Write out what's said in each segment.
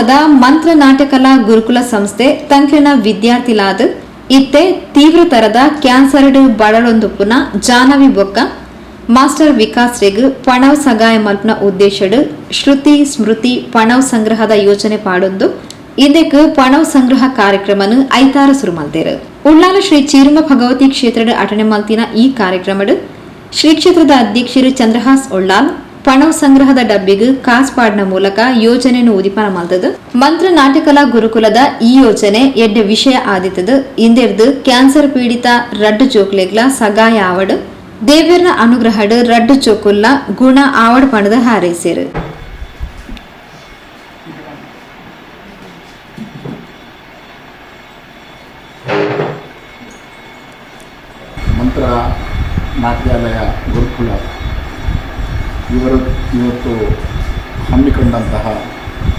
ಉಳ್ಳಾಲದ ಮಂತ್ರ ನಾಟ್ಯಕಲಾ ಗುರುಕುಲ ಸಂಸ್ಥೆ ತಂಕ್ಲಿನ ವಿದ್ಯಾರ್ಥಿಲಾದ್ ಇತ್ತೆ ತೀವ್ರತರದ ಕ್ಯಾನ್ಸರ್ಡ್ ಪುನ ಜಾನವಿ ಬೊಕ್ಕ. ಮಾಸ್ಟರ್ ವಿಕಾಸ್ ರೆಗ್ ಪಣವ್ ಸಗಾಯ ಮಲ್ಪನ ಉದ್ದೇಶಡ್ ಶ್ರುತಿ ಸ್ಮೃತಿ ಪಣವ್ ಸಂಗ್ರಹದ ಯೋಜನೆ ಪಾಡೊಂದು. ಇದಕ್ಕೆ ಪಣವ್ ಸಂಗ್ರಹ ಕಾರ್ಯಕ್ರಮನು ಐತಾರ ಸುರು ಮಲ್ತೇರು. ಉಳ್ಳಾಲ ಶ್ರೀ ಚೀರುಮ ಭಗವತಿ ಕ್ಷೇತ್ರದ ಅಟನೆ ಮಲ್ತಿನ ಈ ಕಾರ್ಯಕ್ರಮಡು. ಶ್ರೀ ಕ್ಷೇತ್ರದ ಅಧ್ಯಕ್ಷರು ಚಂದ್ರಹಾಸ್ ಉಳ್ಳಾಲ್ ಪಣವ್ ಸಂಗ್ರಹದ ಡಬ್ಬಿಗೆ ಕಾಸ್ಪಾಡ್ನ ಮೂಲಕ ಯೋಜನೆಯನ್ನು ಉದಿಪನ ಮಾಡ್ತದೆ ಮಂತ್ರ ನಾಟ್ಯಕಲಾ ಗುರುಕುಲದ ಈ ಯೋಜನೆ ಎಡ್ಡೆ ವಿಷಯ ಆದಿತದು. ಇಂದೆರ್ದು ಕ್ಯಾನ್ಸರ್ ಪೀಡಿತ ರಡ್ಡು ಜೋಕ್ಲೆಗ್ಲ ಸಗಾಯ ಆವಡ್. ದೇವ್ಯರ್ನ ಅನುಗ್ರಹಡ್ ರಡ್ಡು ಚೋಕುಲ್ಲ ಗುಣ ಆವಡ್ ಪಣದ ಹಾರೈಸೇರು ಮಂತ್ರ ನಾಟ್ಯಾಲಯ ಗುರುಕುಲ. ಇವರು ಇವತ್ತು ಹಮ್ಮಿಕೊಂಡಂತಹ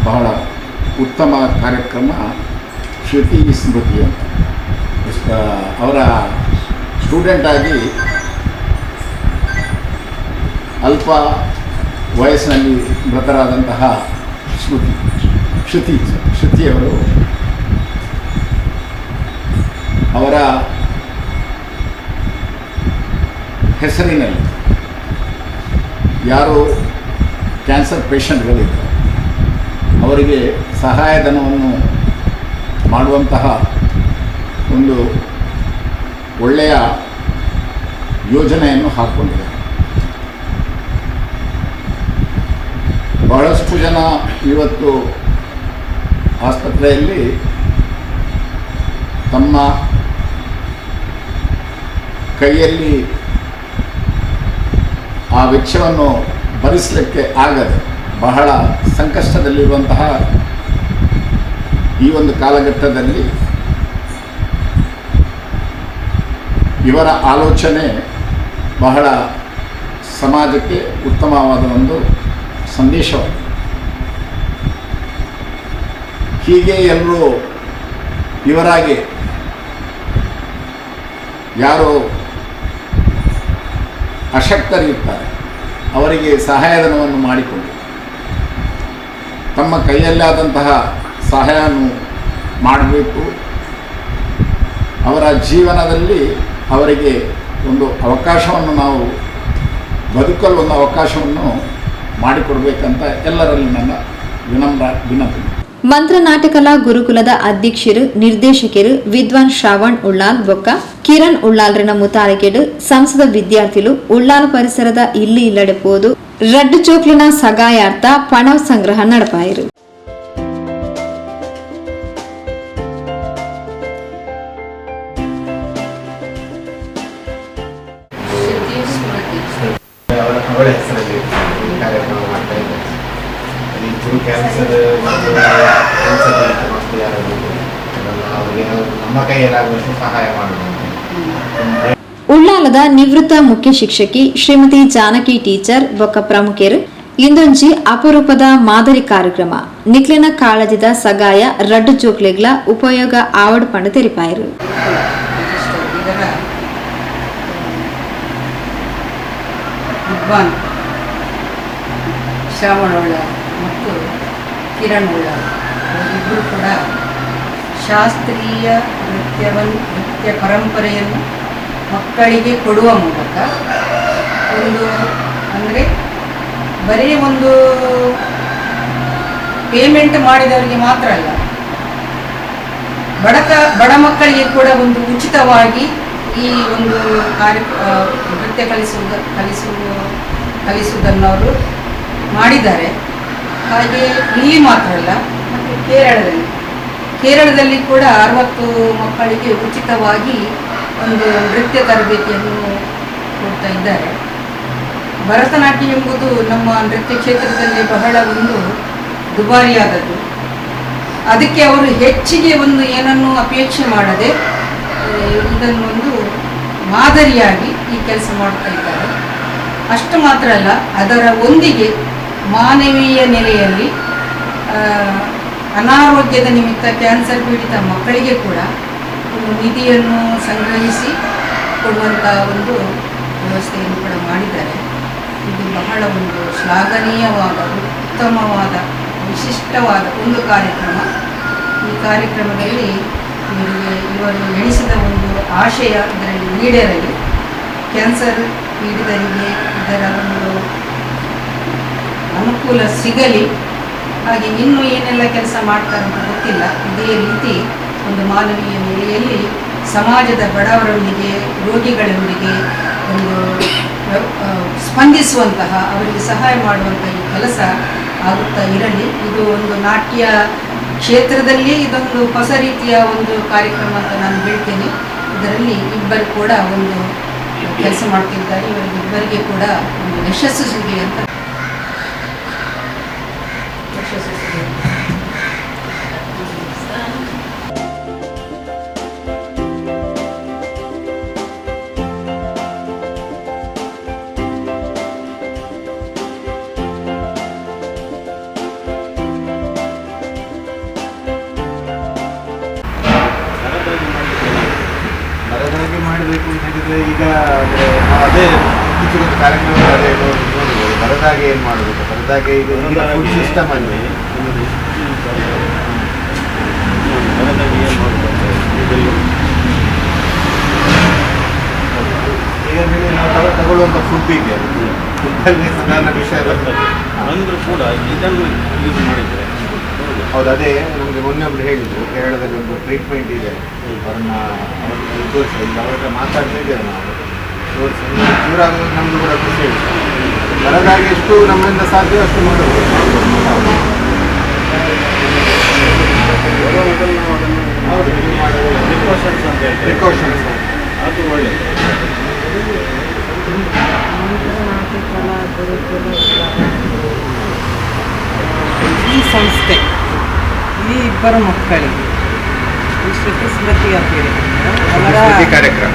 ಬಹಳ ಉತ್ತಮ ಕಾರ್ಯಕ್ರಮ ಶ್ರುತಿ ಸ್ಮೃತಿ ಅಂತ. ಅವರ ಸ್ಟೂಡೆಂಟಾಗಿ ಅಲ್ಪ ವಯಸ್ಸಿನಲ್ಲಿ ಮೃತರಾದಂತಹ ಸ್ಮೃತಿ ಶ್ರುತಿ ಶ್ರುತಿಯವರು ಅವರ ಹೆಸರಿನಲ್ಲಿ ಯಾರು ಕ್ಯಾನ್ಸರ್ ಪೇಷಂಟ್ಗಳಿದ್ದಾರೆ ಅವರಿಗೆ ಸಹಾಯಧನವನ್ನು ಮಾಡುವಂತಹ ಒಂದು ಒಳ್ಳೆಯ ಯೋಜನೆಯನ್ನು ಹಾಕ್ಕೊಂಡಿದೆ. ಬಹಳಷ್ಟು ಜನ ಇವತ್ತು ಆಸ್ಪತ್ರೆಯಲ್ಲಿ ತಮ್ಮ ಕೈಯಲ್ಲಿ ಆ ವೆಚ್ಚವನ್ನು ಭರಿಸಲಿಕ್ಕೆ ಆಗದೆ ಬಹಳ ಸಂಕಷ್ಟದಲ್ಲಿರುವಂತಹ ಈ ಒಂದು ಕಾಲಘಟ್ಟದಲ್ಲಿ ಇವರ ಆಲೋಚನೆ ಬಹಳ ಸಮಾಜಕ್ಕೆ ಉತ್ತಮವಾದ ಒಂದು ಸಂದೇಶವಾಗಿದೆ. ಹೀಗೆ ಎಲ್ಲರೂ ಇವರಾಗಿ ಯಾರು ಅಶಕ್ತರಿರ್ತಾರೆ ಅವರಿಗೆ ಸಹಾಯಧನವನ್ನು ಮಾಡಿಕೊಂಡು. ತಮ್ಮ ಕೈಯಲ್ಲಾದಂತಹ ಸಹಾಯವನ್ನು ಮಾಡಬೇಕು. ಅವರ ಜೀವನದಲ್ಲಿ ಅವರಿಗೆ ಒಂದು ಅವಕಾಶವನ್ನು ನಾವು ಬದುಕಲು ಒಂದು ಅವಕಾಶವನ್ನು ಮಾಡಿಕೊಡಬೇಕಂತ ಎಲ್ಲರಲ್ಲಿ ನನ್ನ ವಿನಮ್ರ ವಿನಂತಿ. ಮಂತ್ರ ನಾಟಕಲಾ ಗುರುಕುಲದ ಅಧ್ಯಕ್ಷರು ನಿರ್ದೇಶಕರು ವಿದ್ವಾನ್ ಶ್ರಾವಣ್ ಉಳ್ಳಾಲ್ ಬೊಕ್ಕ, ಕಿರಣ್ ಉಳ್ಳಾಲ್ರನ ಮುತಾರಿಕೆಡು, ಸಂಸದ ವಿದ್ಯಾರ್ಥಿಗಳು ಉಳ್ಳಾಲ್ ಪರಿಸರದ ಇಲ್ಲಿ ಇಲ್ಲಡೆಪೋದು ರಡ್ಡು ಚೋಕ್ಲಿನ ಸಗಾಯಾರ್ಥ ಪಣವ್ ಸಂಗ್ರಹ ನಡಪಾಯಿರು. ಗುರು ಕ್ಯಾನ್ಸರ್ ಕ್ಯಾನ್ಸರ್ ಪೀಡಿತ ಮಕ್ಕಳು ಯಾರಾದರೂ ಅವರಿಗೆ ನಮ್ಮ ಕೈಯಲ್ಲಾಗುವಷ್ಟು ಸಹಾಯ ಮಾಡಬೇಕು ಉಳ್ಳಾಲದ ನಿವೃತ್ತ ಮುಖ್ಯ ಶಿಕ್ಷಕಿ ಶ್ರೀಮತಿ ಜಾನಕಿ ಟೀಚರ್ ಬೊಕ್ಕ ಪ್ರಮುಖರು ಇಂದೊಂಜಿ ಅಪರೂಪದ ಮಾದರಿ ಕಾರ್ಯಕ್ರಮ ನಿಕ್ಲಿನ ಕಾಳಜಿದ ಸಗಾಯ ರಡ್ಡು ಚೋಕ್ಲೆಗ್ಲ ಉಪಯೋಗ ಆವಡ್ ಪಂಡ ತೆರಿಪಾಯಿರು. ಶ್ರಾವಣ ಮತ್ತು ಕಿರಣ್ ಉಳ್ಳ ಇಬ್ಬರು ಕೂಡ ಶಾಸ್ತ್ರೀಯ ನೃತ್ಯವನ್ನು, ನೃತ್ಯ ಪರಂಪರೆಯನ್ನು ಮಕ್ಕಳಿಗೆ ಕೊಡುವ ಮೂಲಕ ಒಂದು ಅಂದರೆ ಬರೀ ಒಂದು ಪೇಮೆಂಟ್ ಮಾಡಿದವರಿಗೆ ಮಾತ್ರ ಅಲ್ಲ ಬಡಕ ಬಡ ಮಕ್ಕಳಿಗೆ ಕೂಡ ಒಂದು ಉಚಿತವಾಗಿ ಈ ಒಂದು ಕಾರ್ಯ ನೃತ್ಯ ಕಲಿಸುವುದು ಕಲಿಸುವ, ಕಲಿಸುವುದನ್ನು ಅವರು ಮಾಡಿದ್ದಾರೆ. ಹಾಗೆ ಇಲ್ಲಿ ಮಾತ್ರ ಅಲ್ಲ ಕೇರಳದಲ್ಲಿ. ಕೇರಳದಲ್ಲಿ ಕೂಡ ಅರವತ್ತು ಮಕ್ಕಳಿಗೆ ಉಚಿತವಾಗಿ ಒಂದು ನೃತ್ಯ ತರಬೇತಿಯನ್ನು ಕೊಡ್ತಾ ಇದ್ದಾರೆ. ಭರತನಾಟ್ಯ ಎಂಬುದು ನಮ್ಮ ನೃತ್ಯ ಕ್ಷೇತ್ರದಲ್ಲಿ ಬಹಳ ಒಂದು ದುಬಾರಿಯಾದದ್ದು. ಅದಕ್ಕೆ ಅವರು ಹೆಚ್ಚಿಗೆ ಒಂದು ಏನನ್ನು ಅಪೇಕ್ಷೆ ಮಾಡದೆ ಇದನ್ನೊಂದು ಮಾದರಿಯಾಗಿ ಈ ಕೆಲಸ ಮಾಡ್ತಾ ಇದ್ದಾರೆ. ಅಷ್ಟು ಮಾತ್ರ ಅಲ್ಲ, ಅದರ ಒಂದಿಗೆ ಮಾನವೀಯ ನೆಲೆಯಲ್ಲಿ ಅನಾರೋಗ್ಯದ ನಿಮಿತ್ತ ಕ್ಯಾನ್ಸರ್ ಪೀಡಿತ ಮಕ್ಕಳಿಗೆ ಕೂಡ ಒಂದು ನಿಧಿಯನ್ನು ಸಂಗ್ರಹಿಸಿ ಕೊಡುವಂಥ ಒಂದು ವ್ಯವಸ್ಥೆಯನ್ನು ಕೂಡ ಮಾಡಿದ್ದಾರೆ. ಇದು ಬಹಳ ಒಂದು ಶ್ಲಾಘನೀಯವಾದ, ಉತ್ತಮವಾದ, ವಿಶಿಷ್ಟವಾದ ಒಂದು ಕಾರ್ಯಕ್ರಮ. ಈ ಕಾರ್ಯಕ್ರಮದಲ್ಲಿ ಇವರಿಗೆ, ಇವರು ಎಣಿಸಿದ ಒಂದು ಆಶಯ ಇದರಲ್ಲಿ ಈಡೇರಲಿ. ಕ್ಯಾನ್ಸರ್ ಪೀಡಿತರಿಗೆ ಇದರ ಒಂದು ಅನುಕೂಲ ಸಿಗಲಿ. ಹಾಗೆ ಇನ್ನೂ ಏನೆಲ್ಲ ಕೆಲಸ ಮಾಡ್ತಾರೆ ಅಂತ ಗೊತ್ತಿಲ್ಲ. ಇದೇ ರೀತಿ ಒಂದು ಮಾನವೀಯ ನೆಲೆಯಲ್ಲಿ ಸಮಾಜದ ಬಡವರೊಂದಿಗೆ, ರೋಗಿಗಳೊಂದಿಗೆ ಒಂದು ಸ್ಪಂದಿಸುವಂತಹ ಅವರಿಗೆ ಸಹಾಯ ಮಾಡುವಂಥ ಈ ಕೆಲಸ ಆಗುತ್ತಾ ಇರಲಿ. ಇದು ಒಂದು ನಾಟ್ಯ ಕ್ಷೇತ್ರದಲ್ಲಿ ಇದೊಂದು ಹೊಸ ರೀತಿಯ ಒಂದು ಕಾರ್ಯಕ್ರಮ ಅಂತ ನಾನು ಹೇಳ್ತೇನೆ. ಇದರಲ್ಲಿ ಇಬ್ಬರು ಕೂಡ ಒಂದು ಕೆಲಸ ಮಾಡ್ತಿದ್ದಾರೆ. ಇವರಿಗಿಬ್ಬರಿಗೆ ಕೂಡ ಒಂದು ಯಶಸ್ಸು ಸಿಗಲಿ ಅಂತ ಮಾಡಬೇಕು ಅಂತ ಹೇಳಿದ್ರೆ ಈಗ ಅದೇ ಇತ್ತೀಚೆಗೊಂದು ಕಾರ್ಯಕ್ರಮ ಮರದಾಗೆ ಏನು ಮಾಡಬೇಕು ಮರದಾಗೆ ಇದು ಫುಡ್ ಸಿಸ್ಟಮ್ ಅಲ್ಲಿ. ಈಗ ಹೇಳಿ ನಾವು ತಗೊಳ್ಳುವಂಥ ಫುಡ್ ಇದೆ ಫುಡ್ಡಲ್ಲಿ ಸಾಧಾರಣ ವಿಷಯ ಬರ್ತದೆ ಅಂದ್ರೂ ಕೂಡ ಇದನ್ನು ಯೂಸ್ ಮಾಡಿದರೆ ಹೌದು ಅದೇ ನಮಗೆ ಮೊನ್ನೆ ಒಬ್ರು ಹೇಳಿದ್ರು ಕೇರಳದಲ್ಲಿ ಒಂದು ಟ್ರೀಟ್ಮೆಂಟ್ ಇದೆ. ಅವ್ರನ್ನ ಅವ್ರನ್ನ ತೋರಿಸಿ ಅವ್ರ ಹತ್ರ ಮಾತಾಡ್ತಾ ಇದ್ದೇವೆ ನಾವು. ತೋರಿಸಿ ಕ್ಯೂರ್ ಆಗೋದು ಕೂಡ ಖುಷಿ ಇದೆ ಬರದಾಗಿ ಎಷ್ಟು ನಮ್ಮಿಂದ ಸಾಧ್ಯ ಅಷ್ಟು ಮಾಡಬೇಕು. ಪ್ರಿಕಾಷನ್ಸ್ ಅಂತ ಹೇಳಿ ಪ್ರಿಕಾಷನ್ಸ್ ಅದು ಒಳ್ಳೆಯದು ಈ ಸಂಸ್ಥೆ ಈ ಇಬ್ಬರು ಮಕ್ಕಳಿಗೆ ಈ ಶ್ರುತಿ ಸ್ಮೃತಿ ಅಂತ ಹೇಳಿ ಅವರ ಕಾರ್ಯಕ್ರಮ.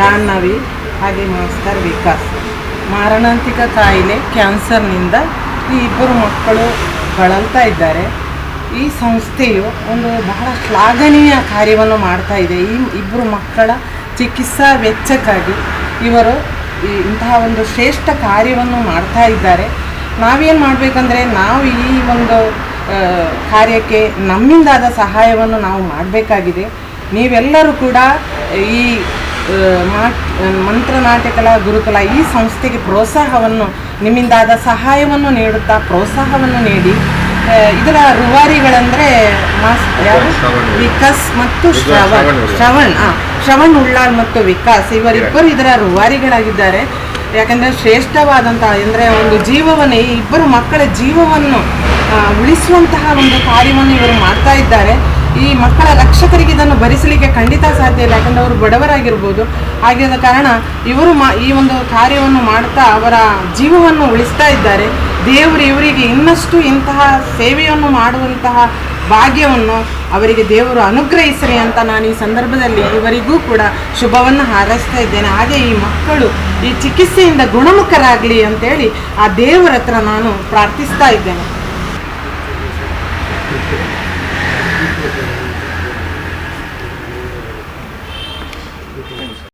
ಜಾಹ್ನವಿ ಹಾಗೆ ಮಾಸ್ತರ್ ವಿಕಾಸ್. ಮಾರಣಾಂತಿಕ ಕಾಯಿಲೆ, ಕ್ಯಾನ್ಸರ್ನಿಂದ ಈ ಇಬ್ಬರು ಮಕ್ಕಳು ಬಳಲ್ತಾ ಇದ್ದಾರೆ. ಈ ಸಂಸ್ಥೆಯು ಒಂದು ಬಹಳ ಶ್ಲಾಘನೀಯ ಕಾರ್ಯವನ್ನು ಮಾಡ್ತಾ ಇದೆ. ಈ ಇಬ್ಬರು ಮಕ್ಕಳ ಚಿಕಿತ್ಸಾ ವೆಚ್ಚಕ್ಕಾಗಿ ಇವರು ಇಂತಹ ಒಂದು ಶ್ರೇಷ್ಠ ಕಾರ್ಯವನ್ನು ಮಾಡ್ತಾ ಇದ್ದಾರೆ. ನಾವೇನು ಮಾಡಬೇಕಂದ್ರೆ, ನಾವು ಈ ಒಂದು ಕಾರ್ಯಕ್ಕೆ ನಮ್ಮಿಂದಾದ ಸಹಾಯವನ್ನು ನಾವು ಮಾಡಬೇಕಾಗಿದೆ. ನೀವೆಲ್ಲರೂ ಕೂಡ ಈ ಮಂತ್ರ ನಾಟ್ಯಕಲಾ ಗುರುಕುಲ ಈ ಸಂಸ್ಥೆಗೆ ಪ್ರೋತ್ಸಾಹವನ್ನು ನಿಮ್ಮಿಂದಾದ ಸಹಾಯವನ್ನು ನೀಡುತ್ತಾ ಪ್ರೋತ್ಸಾಹವನ್ನು ನೀಡಿ ಇದರ ರುವಾರಿಗಳಂದ್ರೆ ಮಾಸ್ ವಿಕಾಸ್ ಮತ್ತು ಶ್ರವಣ್. ಶ್ರವಣ್ ಉಳ್ಳಾಳ್. ಶ್ರವಣ್ ಉಳ್ಳಾಳ್ ಮತ್ತು ವಿಕಾಸ್ ಇವರಿಬ್ಬರು ಇದರ ರುವಾರಿಗಳಾಗಿದ್ದಾರೆ. ಯಾಕಂದರೆ ಶ್ರೇಷ್ಠವಾದಂತಹ ಅಂದರೆ ಒಂದು ಜೀವವನ್ನು ಈ ಇಬ್ಬರು ಮಕ್ಕಳ ಜೀವವನ್ನು ಉಳಿಸುವಂತಹ ಒಂದು ಕಾರ್ಯವನ್ನು ಇವರು ಮಾಡ್ತಾ ಇದ್ದಾರೆ. ಈ ಮಕ್ಕಳ ರಕ್ಷಕರಿಗೆ ಇದನ್ನು ಭರಿಸಲಿಕ್ಕೆ ಖಂಡಿತ ಸಾಧ್ಯ ಇಲ್ಲ, ಯಾಕಂದರೆ ಅವರು ಬಡವರಾಗಿರ್ಬೋದು. ಆಗಿದ ಕಾರಣ ಇವರು ಮಾ, ಈ ಒಂದು ಕಾರ್ಯವನ್ನು ಮಾಡ್ತಾ ಅವರ ಜೀವವನ್ನು ಉಳಿಸ್ತಾ ಇದ್ದಾರೆ. ದೇವರು ಇವರಿಗೆ ಇನ್ನಷ್ಟು ಇಂತಹ ಸೇವೆಯನ್ನು ಮಾಡುವಂತಹ ಭಾಗ್ಯವನ್ನು ಅವರಿಗೆ ದೇವರು ಅನುಗ್ರಹಿಸಲಿ ಅಂತ ನಾನು ಈ ಸಂದರ್ಭದಲ್ಲಿ ಇವರಿಗೂ ಕೂಡ ಶುಭವನ್ನು ಹಾರೈಸ್ತಾ ಇದ್ದೇನೆ. ಹಾಗೆ ಈ ಮಕ್ಕಳು ಈ ಚಿಕಿತ್ಸೆಯಿಂದ ಗುಣಮುಖರಾಗಲಿ ಅಂತೇಳಿ ಆ ದೇವರ ಹತ್ರ ನಾನು ಪ್ರಾರ್ಥಿಸ್ತಾ ಇದ್ದೇನೆ.